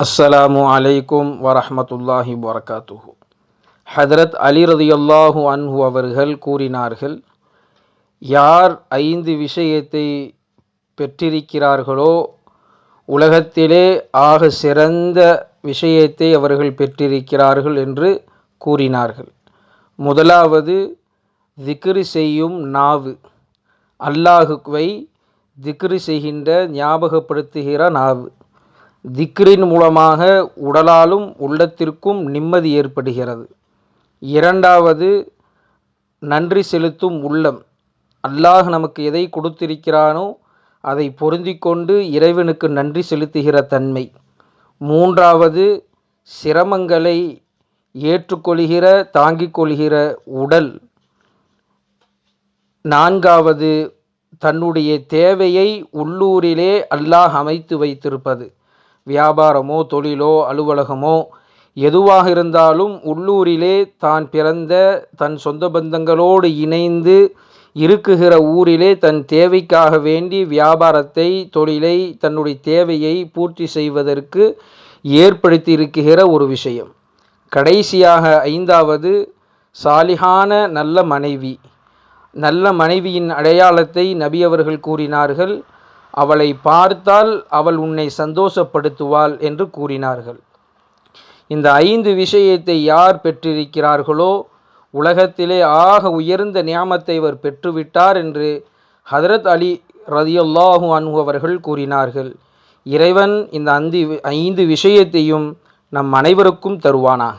அஸ்ஸலாமு அலைக்கும் வரஹமத்துல்லாஹி வரகாத்துஹு ஹதரத் அலி ரதியல்லாஹு அன்ஹு அவர்கள் கூறினார்கள் யார் ஐந்து விஷயத்தை பெற்றிருக்கிறார்களோ உலகத்திலே ஆக சிறந்த விஷயத்தை அவர்கள் பெற்றிருக்கிறார்கள் என்று கூறினார்கள். முதலாவது திக்ரு செய்யும் நாவு. அல்லாஹுவை திக்ரு செய்கின்ற ஞாபகப்படுத்துகிற நாவு. திக்ரின் மூலமாக உடலாலும் உள்ளத்திற்கும் நிம்மதி ஏற்படுகிறது. இரண்டாவது நன்றி செலுத்தும் உள்ளம். அல்லாஹ் நமக்கு எதை கொடுத்திருக்கிறானோ அதை பொருந்திக்கொண்டு இறைவனுக்கு நன்றி செலுத்துகிற தன்மை. மூன்றாவது சிரமங்களை ஏற்றுக்கொள்கிற தாங்கிக் கொள்கிற உடல். நான்காவது தன்னுடைய தேவையை உள்ளூரிலே அல்லாஹ் அமைத்து வைத்திருப்பது. வியாபாரமோ தொழிலோ அலுவலகமோ எதுவாக இருந்தாலும் உள்ளூரிலே தான் பிறந்த தன் சொந்த பந்தங்களோடு இணைந்து இருக்குகிற ஊரிலே தன் தேவைக்காக வேண்டி வியாபாரத்தை தொழிலை தன்னுடைய தேவையை பூர்த்தி செய்வதற்கு ஏற்படுத்தி இருக்குகிற ஒரு விஷயம். கடைசியாக ஐந்தாவது சாலிகான நல்ல மனைவி. நல்ல மனைவியின் அடையாளத்தை நபி அவர்கள் கூறினார்கள். அவளை பார்த்தால் அவள் உன்னை சந்தோஷப்படுத்துவாள் என்று கூறினார்கள். இந்த ஐந்து விஷயத்தை யார் பெற்றிருக்கிறார்களோ உலகத்திலே ஆக உயர்ந்த நியாமத்தை அவர் பெற்றுவிட்டார் என்று ஹதரத் அலி ரதியுல்லாஹு அன்ஹு அவர்கள் கூறினார்கள். இறைவன் இந்த அந்தி ஐந்து விஷயத்தையும் நம் அனைவருக்கும் தருவானாக.